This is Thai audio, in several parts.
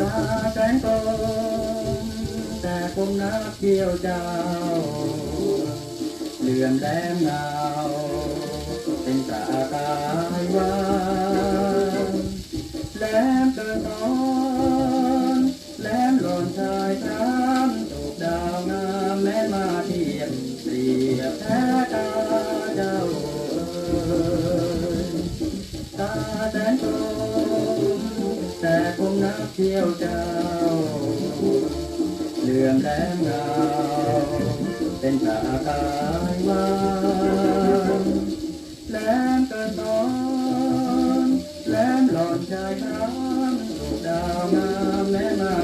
ตาแสงตรงแต่คงนักเที่ยวเจ้าเลือนแดงเงาเป็นตาตา แต่คงนักเที่ยวเจ้าเรื่องแหลมเงาเป็นตากายวานแหลมเกินตอนแหลมหลอนชายน้ำถูกดาวงามแม่มา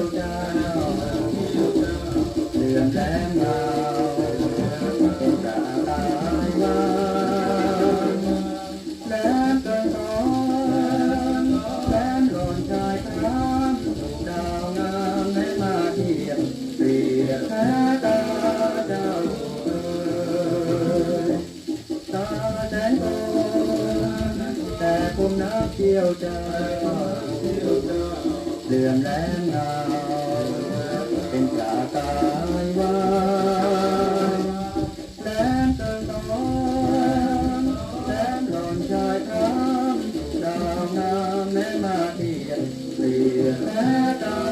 ยวเจ้าเลื่อมแหลมเงาเป็นตาตายวาแลมเกินตอนแลมหล่นชายน้ำถูกดาวงามแม้มาเทียบเปรียแท้ตาเจ้าเอ่ยตาแสนโกแต่คงนักเที่ยวเจ้ เหลื่อมแหลมเงาเป็นจาตายวันแหลมเติมตอนแหลมหลอนชายคำดาวงามแม่มาเทียนเปลี่ยนและตา